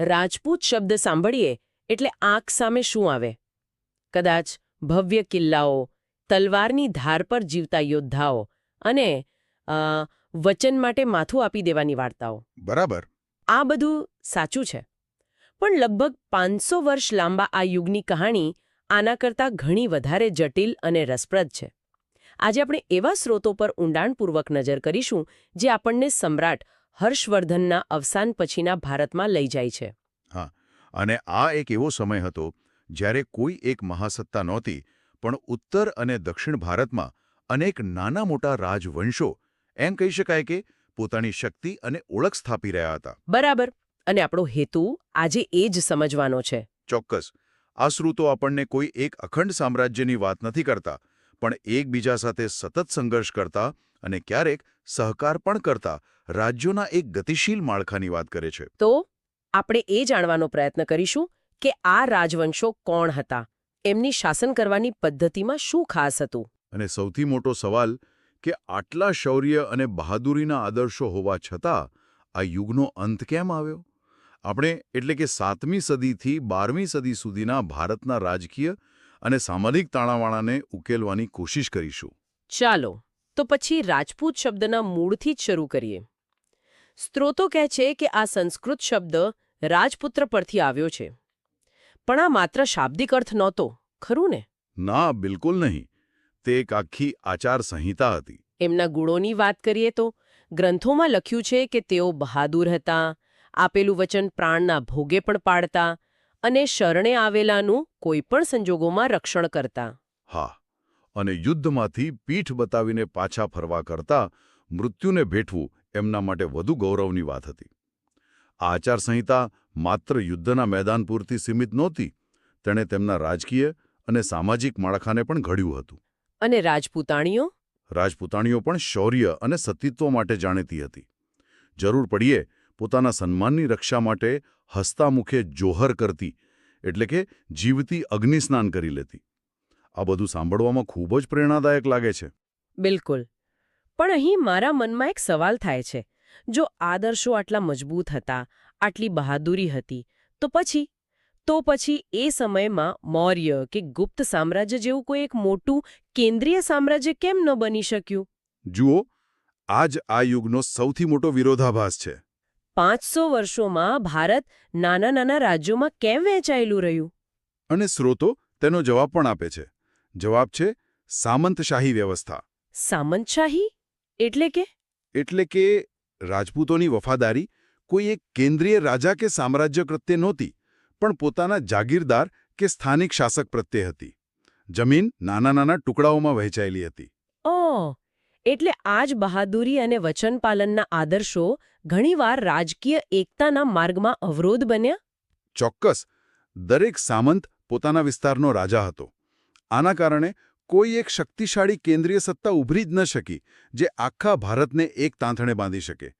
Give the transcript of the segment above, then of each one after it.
રાજપૂત શબ્દ સાંભળીએ એટલે આંખ સામે શું આવે? કદાચ ભવ્ય કિલ્લાઓ તલવારની ધાર પર જીવતા યોદ્ધાઓ અને વચન માટે માથું આપી દેવાની વાર્તાઓ. બરાબર. આ બધું સાચું છે. પણ લગભગ પાંચસો વર્ષ લાંબા આ યુગની કહાણી આના કરતાં ઘણી વધારે જટિલ અને રસપ્રદ છે. આજે આપણે એવા સ્રોતો પર ઊંડાણપૂર્વક નજર કરીશું જે આપણને સમ્રાટ હર્ષવર્ધનના અવસાન પછીના ભારતમાં લઈ જાય છે. હા અને આ એક એવો સમય હતો જ્યારે કોઈ એક મહાસત્તા નહોતી પણ ઉત્તર અને દક્ષિણ ભારતમાં અનેક નાના મોટા રાજવંશો એમ કહી શકાય કે પોતાની શક્તિ અને ઓળખ સ્થાપી રહ્યા હતા. બરાબર અને આપણો હેતુ આજે એ જ સમજવાનો છે. ચોક્કસ આ શ્રુતો આપણને કોઈ એક અખંડ સામ્રાજ્યની વાત નથી કરતા પણ એકબીજા સાથે સતત સંઘર્ષ કરતા અને ક્યારેક સહકાર પણ કરતા રાજ્યોના એક ગતિશીલ માળખાની વાત કરે છે. તો આપણે એ જાણવાનો પ્રયત્ન કરીશું કે આ રાજવંશો કોણ હતા? એમની શાસન કરવાની પદ્ધતિમાં શું ખાસ હતું? અને સૌથી મોટો સવાલ કે આટલા શૌર્ય અને બહાદુરીના આદર્શો હોવા છતાં આ યુગનો અંત કેમ આવ્યો? આપણે એટલે કે સાતમી સદીથી બારમી સદી સુધીના ભારતના રાજકીય અને સામાજિક તાણાવાણાને ઉકેલવાની કોશિશ કરીશું. ચાલો તો પછી રાજપૂત શબ્દના મૂળથી જ શરૂ કરીએ. સ્ત્રોતો કહે છે કે આ સંસ્કૃત શબ્દ રાજપુત્ર પરથી આવ્યો છે. પણ આ માત્ર શાબ્દિક અર્થ નહોતો ખરું ને? ના બિલકુલ નહીં. તે એક આખી આચાર સંહિતા હતી. એમના ગુણોની વાત કરીએ તો ગ્રંથોમાં લખ્યું છે કે તેઓ બહાદુર હતા આપેલું વચન પ્રાણના ભોગે પણ પાડતા અને શરણે આવેલાનું કોઈપણ સંજોગોમાં રક્ષણ કરતા. હા અને યુદ્ધમાંથી પીઠ બતાવીને પાછા ફરવા કરતા મૃત્યુને ભેટવું એમના માટે વધુ ગૌરવની વાત હતી. આ આચારસંહિતા માત્ર યુદ્ધના મેદાન પૂરતી સીમિત નહોતી તેણે તેમના રાજકીય અને સામાજિક માળખાને પણ ઘડ્યું હતું. અને રાજપૂતાણીઓ? રાજપૂતાણીઓ પણ શૌર્ય અને સતીત્વ માટે જાણીતી હતી. જરૂર પડીએ પોતાના સન્માનની રક્ષા માટે હસતા મુખે જોહર કરતી એટલે કે જીવતી અગ્નિસ્નાન કરી લેતી. આ બધું સાંભળવામાં ખૂબ જ પ્રેરણાદાયક લાગે છે. બિલકુલ. પણ અહીં મારા મનમાં એક સવાલ થાય છે. જો આદર્શો આટલા મજબૂત હતા આટલી બહાદુરી હતી તો પછી? તો પછી એ સમયમાં મૌર્ય કે ગુપ્ત સામ્રાજ્ય જેવું કોઈ એક મોટું કેન્દ્રીય સામ્રાજ્ય કેમ ન બની શક્યું? જુઓ આ જ આ યુગનો સૌથી મોટો વિરોધાભાસ છે. પાંચસો વર્ષોમાં ભારત નાના નાના રાજ્યોમાં કેમ વહેંચાયેલું રહ્યું? અને સ્રોતો તેનો જવાબ પણ આપે છે. જવાબ છે સામંતશાહી વ્યવસ્થા. સામંતશાહી? એટલે કે? એટલે કે રાજપૂતોની વફાદારી કોઈ એક કેન્દ્રીય રાજા કે સામ્રાજ્ય પ્રત્યે નહોતી પણ પોતાના જાગીરદાર કે સ્થાનિક શાસક પ્રત્યે હતી. જમીન નાના નાના ટુકડાઓમાં વહેંચાયેલી હતી. ઓ એટલે આ જ બહાદુરી અને વચનપાલનના આદર્શો ઘણીવાર રાજકીય એકતાના માર્ગમાં અવરોધ બન્યા? ચોક્કસ. દરેક સામંત પોતાના વિસ્તારનો રાજા હતો. આના કારણે કોઈ એક શક્તિશાળી કેન્દ્રીય સત્તા ઉભરી જ ન શકી જે આખા ભારતને એક તાંથણે બાંધી શકે.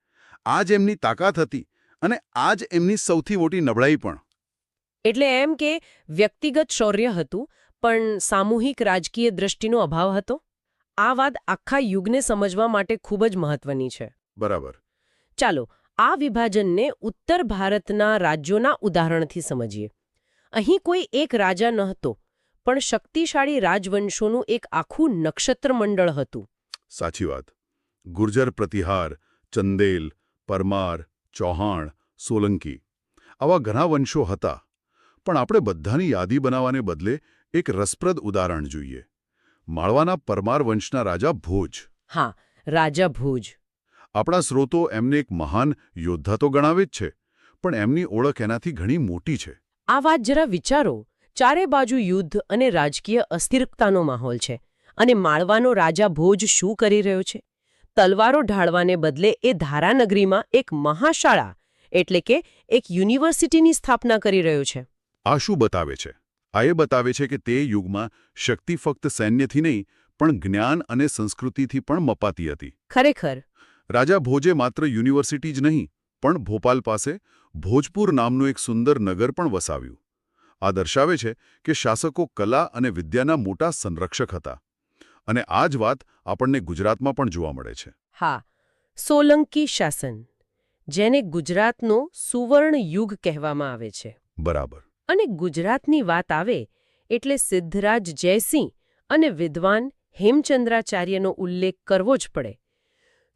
આ જ એમની તાકાત હતી અને આ જ એમની સૌથી મોટી નબળાઈ પણ. એટલે એમ કે વ્યક્તિગત શૌર્ય હતું પણ સામૂહિક રાજકીય દ્રષ્ટિનો અભાવ હતો? આ વાત આખા યુગને સમજવા માટે ખૂબ જ મહત્વની છે. બરાબર. ચાલો આ વિભાજનને ઉત્તર ભારતના રાજ્યોના ઉદાહરણથી સમજીએ. અહીં કોઈ એક રાજા ન હતો પણ શક્તિશાળી રાજવંશોનું એક આખું નક્ષત્ર મંડળ હતું. સાચી વાત. ગુર્જર પ્રતિહાર ચંદેલ પરમાર ચૌહાણ સોલંકી આવા ઘણા વંશો હતા. પણ આપણે બધાની યાદી બનાવવાને બદલે એક રસપ્રદ ઉદાહરણ જોઈએ. માળવાના પરમાર વંશના રાજા ભોજ. હા રાજા ભોજ. આપણા સ્રોતો એમને એક મહાન યોદ્ધા તો ગણાવે જ છે પણ એમની ઓળખ એનાથી ઘણી મોટી છે. આ વાત જરા વિચારો ચારે બાજુ યુદ્ધ અને રાજકીય અસ્થિરતાનો માહોલ છે અને માળવાનો રાજા ભોજ શું કરી રહ્યો છે? તલવારો ઢાળવાને બદલે એ ધારાનગરીમાં એક મહાશાળા એટલે કે એક યુનિવર્સિટીની સ્થાપના કરી રહ્યો છે. આ શું બતાવે છે? આ એ બતાવે છે કે તે યુગમાં શક્તિ ફક્ત સૈન્યથી નહીં પણ જ્ઞાન અને સંસ્કૃતિથી પણ મપાતી હતી. ખરેખર. રાજા ભોજે માત્ર યુનિવર્સિટી જ નહીં પણ ભોપાલ પાસે ભોજપુર નામનું એક સુંદર નગર પણ વસાવ્યું. આ દર્શાવે છે કે શાસકો કલા અને વિદ્યાના મોટા સંરક્ષક હતા. અને આ જ વાત આપણને ગુજરાતમાં પણ જોવા મળે છે. હા સોલંકી શાસન જેને ગુજરાતનો સુવર્ણ યુગ કહેવામાં આવે છે. બરાબર. અને ગુજરાતની વાત આવે એટલે સિદ્ધરાજ જયસિંહ અને વિદ્વાન હેમચંદ્રાચાર્યનો ઉલ્લેખ કરવો જ પડે.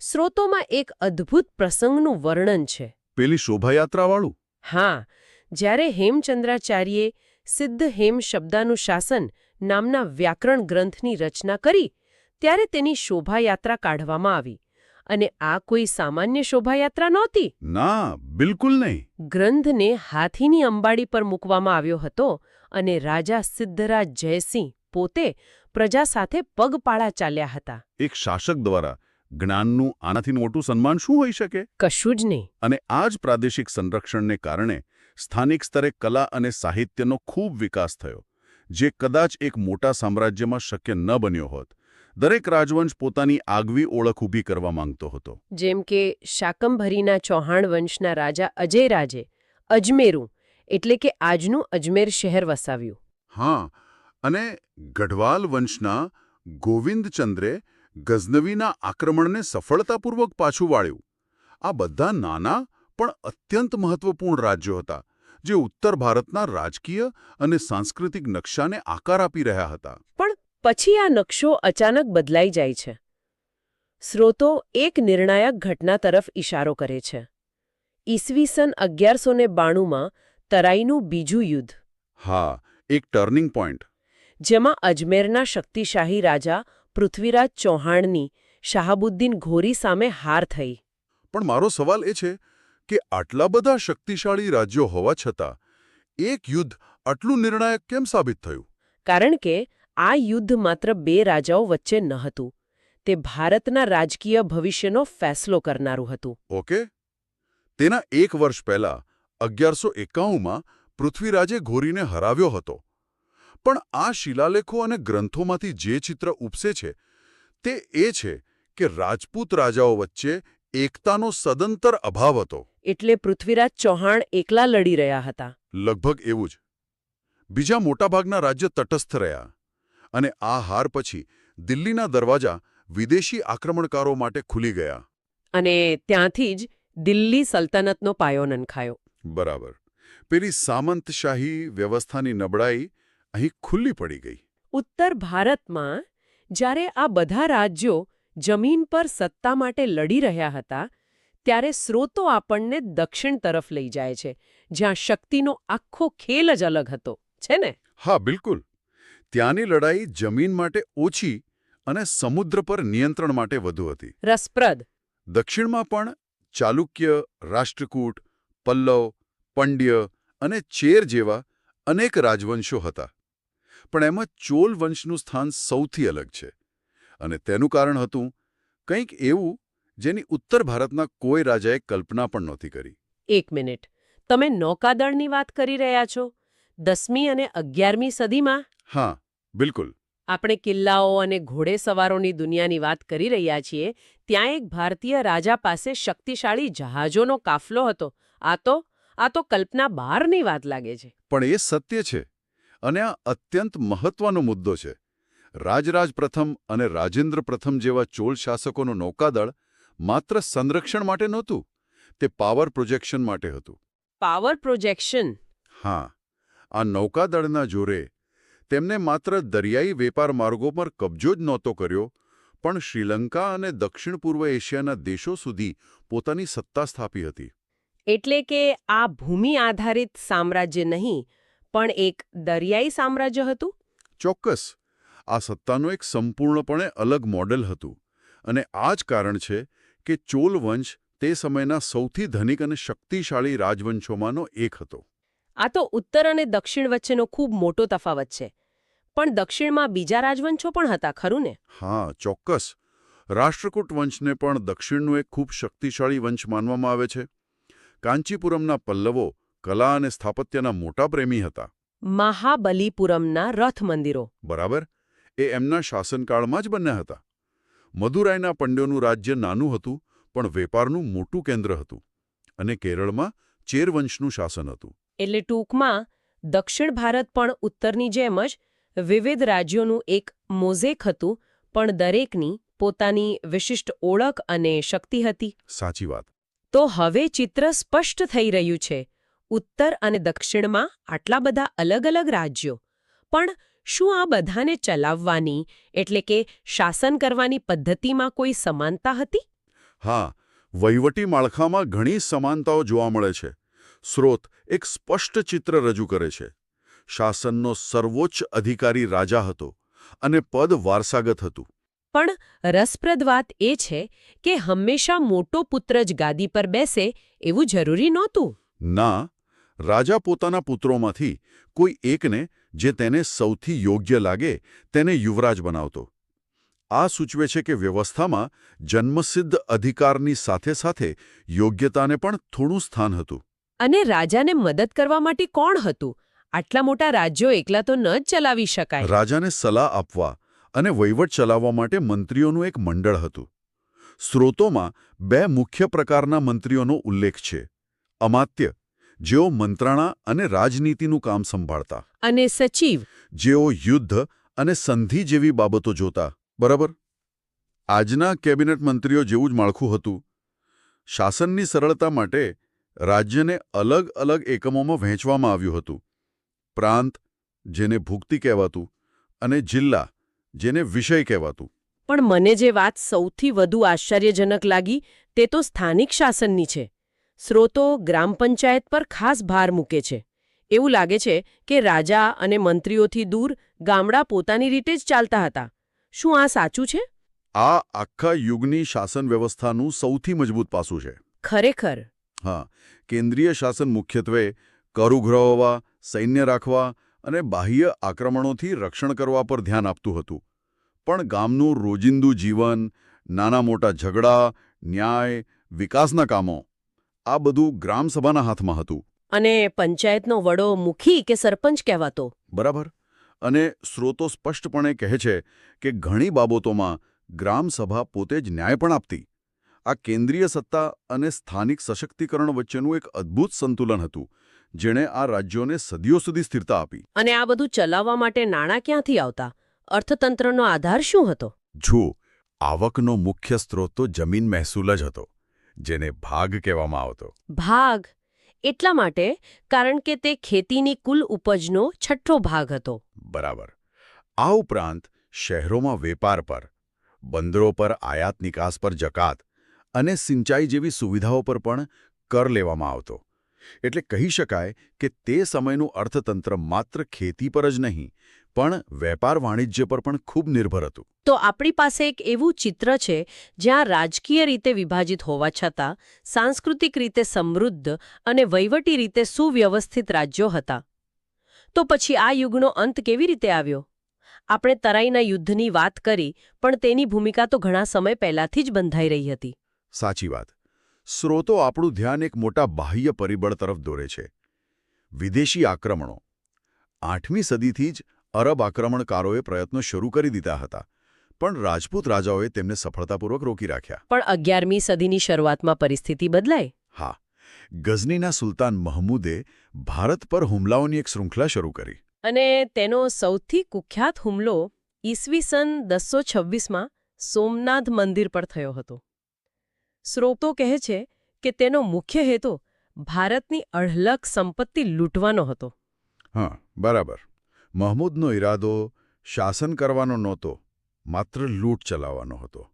સ્રોતોમાં એક અદ્ભુત પ્રસંગનું વર્ણન છે. પેલી શોભાયાત્રાવાળું? હા જ્યારે હેમચંદ્રાચાર્યે સિદ્ધ હેમ શબ્દાનું શાસન નામના વ્યાકરણ ગ્રંથની રચના કરી ત્યારે તેની શોભાયાત્રા કાઢવામાં આવી. અને આ કોઈ સામાન્ય શોભાયાત્રા નહોતી? ના બિલકુલ નહીં. ગ્રંથને હાથીની અંબાડી પર મૂકવામાં આવ્યો હતો અને રાજા સિદ્ધરાજ જયસિંહ પોતે પ્રજા સાથે પગપાળા ચાલ્યા હતા. એક શાસક દ્વારા જ્ઞાનનું આનાથી મોટું સન્માન શું હોઈ શકે? કશું જ નહીં. અને આ જ પ્રાદેશિક સંરક્ષણને કારણે સ્થાનિક સ્તરે કલા અને સાહિત્યનો ખૂબ વિકાસ થયો જે કદાચ એક મોટા સામ્રાજ્યમાં શક્ય ન બન્યો હોત. દરેક રાજવંશ પોતાની આગવી ઓળખ ઊભી કરવા માંગતો હતો. જેમ કે શાકંભરીના ચૌહાણ વંશના રાજા અજયરાજે અજમેરું એટલે કે આજનું અજમેર શહેર વસાવ્યું. હા અને ગઢવાલ વંશના ગોવિંદચંદ્રે ગઝનવીના આક્રમણને સફળતાપૂર્વક પાછું વાળ્યું. આ બધા નાના પણ અત્યંત મહત્વપૂર્ણ રાજ્યો હતા જે ઉત્તર ભારતના રાજકીય અને સાંસ્કૃતિક નકશાને આકાર આપી રહ્યા હતા. પછી આ નકશો અચાનક બદલાઈ જાય છે. સ્રોતો એક નિર્ણાયક ઘટના તરફ ઇશારો કરે છે. ઈસવીસન અગિયારસો ને બાણુંમાં તરાઈનું બીજું યુદ્ધ. હા એક ટર્નિંગ પોઈન્ટ. જેમાં અજમેરના શક્તિશાહી રાજા પૃથ્વીરાજ ચૌહાણની શાહબુદ્દીન ઘોરી સામે હાર થઈ. પણ મારો સવાલ એ છે કે આટલા બધા શક્તિશાળી રાજ્યો હોવા છતાં એક યુદ્ધ આટલું નિર્ણાયક કેમ સાબિત થયું? કારણ કે આ યુદ્ધ માત્ર બે રાજાઓ વચ્ચે ન હતું. તે ભારતના રાજકીય ભવિષ્યનો ફેસલો કરનારું હતું. ઓકે? તેના એક વર્ષ પહેલા અગિયારસો એકાણુંમાં પૃથ્વીરાજે ઘોરીને હરાવ્યો હતો. પણ આ શિલાલેખો અને ગ્રંથોમાંથી જે ચિત્ર ઉપસે છે તે એ છે કે રાજપૂત રાજાઓ વચ્ચે એકતાનો સદંતર અભાવ હતો. એટલે પૃથ્વીરાજ ચૌહાણ એકલા લડી રહ્યા હતા. લગભગ એવું જ. બીજા મોટાભાગના રાજ્ય તટસ્થ રહ્યા. અને આ હાર પછી દિલ્હીના દરવાજા વિદેશી આક્રમણકારો માટે ખુલી ગયા. અને ત્યાંથી જ દિલ્હી સલ્તનતનો પાયો નંખાયો. બરાબર. પેલી સામંતશાહી વ્યવસ્થાની નબળાઈ અહીં ખુલ્લી પડી ગઈ. ઉત્તર ભારતમાં જ્યારે આ બધા રાજ્યો જમીન પર સત્તા માટે લડી રહ્યા હતા ત્યારે સ્રોતો આપણને દક્ષિણ તરફ લઈ જાય છે જ્યાં શક્તિનો આખો ખેલ જ અલગ હતો. છે ને? હા બિલકુલ. ત્યાંની લડાઈ જમીન માટે ઓછી અને સમુદ્ર પર નિયંત્રણ માટે વધુ હતી. રસપ્રદ. દક્ષિણમાં પણ ચાલુક્ય રાષ્ટ્રકૂટ પલ્લવ પંડ્ય અને ચેર જેવા અનેક રાજવંશો હતા. પણ એમાં ચોલ વંશનું સ્થાન સૌથી અલગ છે. અને તેનું કારણ હતું કંઈક એવું જેની ઉત્તર ભારતના કોઈ રાજાએ કલ્પના પણ નહોતી કરી. એક મિનિટ. તમે નૌકાદળની વાત કરી રહ્યા છો? દસમી અને અગિયારમી સદીમાં હા બિલકુલ. આપણે કિલ્લાઓ અને ઘોડેસવારોની દુનિયાની વાત કરી રહ્યા છીએ ત્યાં એક ભારતીય રાજા પાસે શક્તિશાળી જહાજોનો કાફલો હતો. આ તો આ તો કલ્પના બહારની વાત લાગે છે. પણ એ સત્ય છે અને આ અત્યંત મહત્વનો મુદ્દો છે. રાજરાજ પ્રથમ અને રાજેન્દ્ર પ્રથમ જેવા ચોલ શાસકોનું નૌકાદળ માત્ર સંરક્ષણ માટે નહોતું તે પાવર પ્રોજેક્શન માટે હતું. Power projection? હા આ નૌકાદળના જોરે તેમને માત્ર દરિયાઈ વેપાર માર્ગો પર કબજો જ નહોતો કર્યો પણ શ્રીલંકા અને દક્ષિણ પૂર્વ એશિયાના દેશો સુધી પોતાની સત્તા સ્થાપી હતી. એટલે કે આ ભૂમિ આધારિત સામ્રાજ્ય નહીં પણ એક દરિયાઈ સામ્રાજ્ય હતું? ચોક્કસ. આ સત્તાનું એક સંપૂર્ણપણે અલગ મોડેલ હતું અને આ જ કારણ છે કે ચોલ વંશ તે સમયના સૌથી ધનિક અને શક્તિશાળી રાજવંશોમાંનો એક હતો. આ તો ઉત્તર અને દક્ષિણ વચ્ચેનો ખૂબ મોટો તફાવત છે. પણ દક્ષિણમાં બીજા રાજવંશો પણ હતા ખરું ને? હા ચોક્કસ. રાષ્ટ્રકૂટ વંશને પણ દક્ષિણનું એક ખૂબ શક્તિશાળી વંશ માનવામાં આવે છે. કાંચીપુરમના પલ્લવો કલા અને સ્થાપત્યના મોટા પ્રેમી હતા. મહાબલીપુરમના રથ મંદિરો બરાબર. એ એમના શાસનકાળમાં જ બન્યા હતા. મદુરાઈના પંડ્યોનું રાજ્ય નાનું હતું પણ વેપારનું મોટું કેન્દ્ર હતું. અને કેરળમાં ચેરવંશનું શાસન હતું. એટલે ટૂંકમાં દક્ષિણ ભારત પણ ઉત્તરની જેમ જ વિવિધ રાજ્યોનું એક મોઝેક હતું પણ દરેકની પોતાની વિશિષ્ટ ઓળખ અને શક્તિ હતી. સાચી વાત. તો હવે ચિત્ર સ્પષ્ટ થઈ રહ્યું છે. ઉત્તર અને દક્ષિણમાં આટલા બધા અલગ અલગ રાજ્યો. પણ શું આ બધાને ચલાવવાની એટલે કે શાસન કરવાની પદ્ધતિમાં કોઈ સમાનતા હતી? હા વહીવટી માળખામાં ઘણી સમાનતાઓ જોવા મળે છે. સ્રોત એક સ્પષ્ટ ચિત્ર રજૂ કરે છે. શાસનનો સર્વોચ્ચ અધિકારી રાજા હતો અને પદ વારસાગત હતું. પણ રસપ્રદ વાત એ છે કે હંમેશા મોટો પુત્ર જ ગાદી પર બેસે એવું જરૂરી નહોતું. ના રાજા પોતાના પુત્રોમાંથી કોઈ એકને જે તેને સૌથી યોગ્ય લાગે તેને યુવરાજ બનાવતો. આ સૂચવે છે કે વ્યવસ્થામાં જન્મસિદ્ધ અધિકારની સાથે સાથે યોગ્યતાને પણ થોડું સ્થાન હતું. અને રાજાને મદદ કરવા માટે કોણ હતું? આટલા મોટા રાજ્યો એકલા તો ન જ ચલાવી શકાય. રાજાને સલાહ આપવા અને વહીવટ ચલાવવા માટે મંત્રીઓનું એક મંડળ હતું. સ્રોતોમાં બે મુખ્ય પ્રકારના મંત્રીઓનો ઉલ્લેખ છે. અમાત્ય જેઓ મંત્રણા અને રાજનીતિનું કામ સંભાળતા. અને સચિવ. જેઓ યુદ્ધ અને સંધિ જેવી બાબતો જોતા. બરાબર? આજના કેબિનેટ મંત્રીઓ જેવું જ માળખું હતું. શાસનની સરળતા માટે રાજ્યને અલગ અલગ એકમોમાં વહેંચવામાં આવ્યું હતું. પ્રાંત જેને ભુક્તિ કહેવાતું અને જિલ્લા જેને વિષય કહેવાતું. પણ મને જે વાત સૌથી વધુ આશ્ચર્યજનક લાગી તે તો સ્થાનિક શાસનની છે. સ્રોતો ગ્રામ પંચાયત પર ખાસ ભાર મૂકે છે. એવું લાગે છે કે રાજા અને મંત્રીઓથી દૂર ગામડા પોતાની રીતે જ ચાલતા હતા. શું આ સાચું છે? આ આખા યુગની શાસન વ્યવસ્થાનું સૌથી મજબૂત પાસું છે. ખરેખર. હા કેન્દ્રીય શાસન મુખ્યત્વે કર ઉઘરાવવા સૈન્ય રાખવા અને બાહ્ય આક્રમણોથી રક્ષણ કરવા પર ધ્યાન આપતું હતું. પણ ગામનું રોજિંદુ જીવન નાના મોટા ઝઘડા ન્યાય વિકાસના કામો આ બધું ગ્રામસભાના હાથમાં હતું. અને પંચાયતનો વડો મુખી કે સરપંચ કહેવાતો? બરાબર. અને સ્રોતો સ્પષ્ટપણે કહે છે કે ઘણી બાબતોમાં ગ્રામસભા પોતે જ ન્યાય પણ આપતી. આ કેન્દ્રીય સત્તા અને સ્થાનિક સશક્તિકરણ વચ્ચેનું એક અદ્ભુત સંતુલન હતું જેણે આ રાજ્યોને સદીઓ સુધી સ્થિરતા આપી. અને આ બધું ચલાવવા માટે નાણાં ક્યાંથી આવતા? અર્થતંત્રનો આધાર શું હતો? જો આવકનો મુખ્ય સ્ત્રોત તો જમીન મહેસૂલ જ હતો જેને ભાગ કહેવામાં આવતો. ભાગ? એટલા માટે કારણ કે તે ખેતીની કુલ ઉપજનો છઠ્ઠો ભાગ હતો. બરાબર. આ ઉપરાંત શહેરોમાં વેપાર પર બંદરો પર આયાત નિકાસ પર જકાત અને સિંચાઈ જેવી સુવિધાઓ પર પણ કર લેવામાં આવતો. એટલે કહી શકાય કે તે સમયનું અર્થતંત્ર માત્ર ખેતી પર જ નહીં, પણ વેપાર વાણિજ્ય પર પણ ખૂબ નિર્ભર હતું. તો આપણી પાસે એક એવું ચિત્ર છે, જ્યાં રાજકીય રીતે વિભાજિત હોવા છતાં, સાંસ્કૃતિક રીતે સમૃદ્ધ અને વહીવટી રીતે સુવ્યવસ્થિત રાજ્યો હતા. તો પછી આ યુગનો અંત કેવી રીતે આવ્યો? આપણે તરાઈના યુદ્ધની વાત કરી, પણ તેની ભૂમિકા તો ઘણા સમય પહેલાથી જ બંધાઈ રહી હતી. સાચી વાત. સ્રોતો આપણું ધ્યાન એક મોટા બાહ્ય પરિબળ તરફ દોરે છે. વિદેશી આક્રમણો. આઠમી સદીથી જ અરબ આક્રમણકારોએ પ્રયત્નો શરૂ કરી દીધા હતા પણ રાજપૂત રાજાઓએ તેમને સફળતાપૂર્વક રોકી રાખ્યા. પણ અગિયારમી સદીની શરૂઆતમાં પરિસ્થિતિ બદલાઈ? હા. ગઝનીના સુલતાન મહમૂદે ભારત પર હુમલાઓની એક શૃંખલા શરૂ કરી. અને તેનો સૌથી કુખ્યાત હુમલો ઈસવીસન દસો છવ્વીસમાં સોમનાથ મંદિર પર થયો હતો. સ્રોતો કહે છે કે તેનો મુખ્ય હેતુ ભારતની અઢળક સંપત્તિ લૂંટવાનો હતો. હા બરાબર. મહમૂદનો ઈરાદો શાસન કરવાનો નહોતો માત્ર લૂંટ ચલાવવાનો હતો.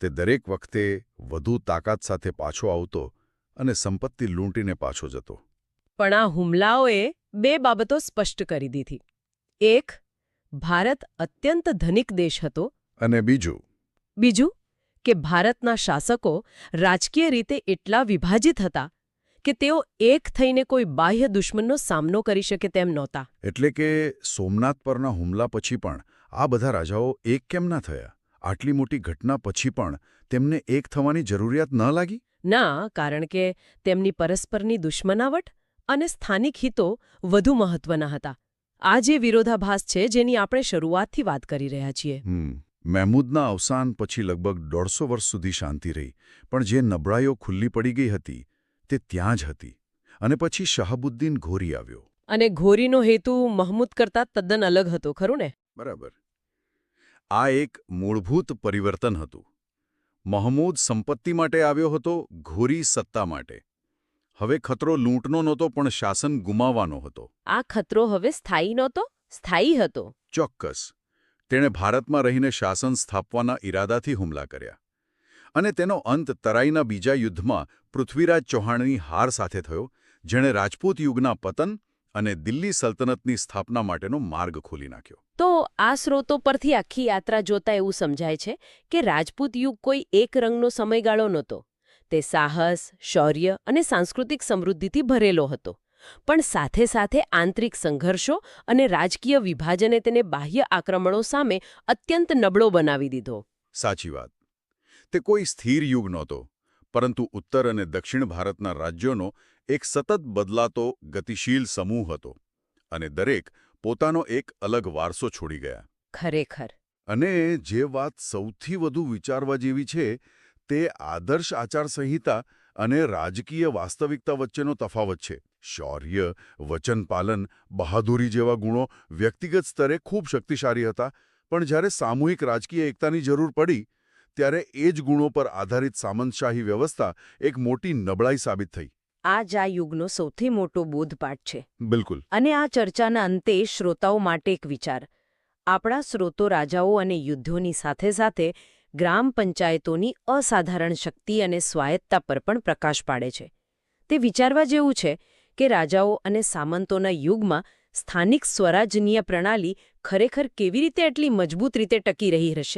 તે દરેક વખતે વધુ તાકાત સાથે પાછો આવતો અને સંપત્તિ લૂંટીને પાછો જતો. પણ આ હુમલાઓએ બે બાબતો સ્પષ્ટ કરી દીધી. એક ભારત અત્યંત ધનિક દેશ હતો. અને બીજું? બીજું? કે ભારતના શાસકો રાજકીય રીતે એટલા વિભાજિત હતા કે તેઓ એક થઈને કોઈ બાહ્ય દુશ્મનનો સામનો કરી શકે તેમ નહોતા. એટલે કે સોમનાથ પરના હુમલા પછી પણ આ બધા રાજાઓ એક કેમ ના થયા? આટલી મોટી ઘટના પછી પણ તેમને એક થવાની જરૂરિયાત ન લાગી? ના કારણ કે તેમની પરસ્પરની દુશ્મનાવટ અને સ્થાનિક હિતો વધુ મહત્વના હતા. આ જે વિરોધાભાસ છે જેની આપણે શરૂઆતથી વાત કરી રહ્યા છીએ. મહેમૂદના અવસાન પછી લગભગ દોઢસો વર્ષ સુધી શાંતિ રહી પણ જે નબળાઈઓ ખુલ્લી પડી ગઈ હતી તે ત્યાં જ હતી. અને પછી શહાબુદ્દીન ઘોરી આવ્યો. અને ઘોરીનો હેતુ મહમૂદ કરતાં તદ્દન અલગ હતો ખરું ને? બરાબર. આ એક મૂળભૂત પરિવર્તન હતું. મહમૂદ સંપત્તિ માટે આવ્યો હતો ઘોરી સત્તા માટે. હવે ખતરો લૂંટનો નહોતો પણ શાસન ગુમાવવાનો હતો. આ ખતરો હવે સ્થાયી નહોતો? સ્થાયી હતો. ચોક્કસ. તેણે ભારતમાં રહીને શાસન સ્થાપવાના ઈરાદાથી હુમલા કર્યા. અને તેનો અંત તરાઈના બીજા યુદ્ધમાં પૃથ્વીરાજ ચૌહાણની હાર સાથે થયો, જેણે રાજપૂત યુગના પતન અને દિલ્હી સલ્તનતની સ્થાપના માટેનો માર્ગ ખોલી નાખ્યો. તો આ સ્રોતો પરથી આખી યાત્રા જોતા એવું સમજાય છે કે રાજપૂત યુગ કોઈ એક રંગનો સમયગાળો નહોતો. તે સાહસ, શૌર્ય અને સાંસ્કૃતિક સમૃદ્ધિથી ભરેલો હતો. પણ સાથે સાથે આંતરિક સંઘર્ષો અને રાજકીય વિભાજને તેને બાહ્ય આક્રમણો સામે અત્યંત નબળો બનાવી દીધો. સાચી વાત. તે કોઈ સ્થિર યુગ નહોતો પરંતુ ઉત્તર અને દક્ષિણ ભારતના રાજ્યોનો એક સતત બદલાતો ગતિશીલ સમૂહ હતો અને દરેક પોતાનો એક અલગ વારસો છોડી ગયા. ખરેખર. અને જે વાત સૌથી વધુ વિચારવા જેવી છે તે આદર્શ આચારસંહિતા અને રાજકીય વાસ્તવિકતા વચ્ચેનો તફાવત છે. શૌર્ય વચનપાલન બહાદુરી જેવા ગુણો વ્યક્તિગત સ્તરે ખૂબ શક્તિશાળી હતા પણ જ્યારે સામૂહિક રાજકીય એકતાની જરૂર પડી ત્યારે એ જ ગુણો પર આધારિત સામંતશાહી વ્યવસ્થા એક મોટી નબળાઈ સાબિત થઈ. આ જ આ યુગનો સૌથી મોટો બોધપાઠ છે. બિલકુલ. અને આ ચર્ચાના અંતે શ્રોતાઓ માટે એક વિચાર. આપણા સ્રોતો રાજાઓ અને યુદ્ધોની સાથે સાથે ગ્રામ પંચાયતોની અસાધારણ શક્તિ અને સ્વાયત્તા પર પણ પ્રકાશ પાડે છે. તે વિચારવા જેવું છે કે રાજાઓ અને સામંતોના યુગમાં સ્થાનિક સ્વરાજનીય પ્રણાલી ખરેખર કેવી રીતે એટલી મજબૂત રીતે ટકી રહી હશે?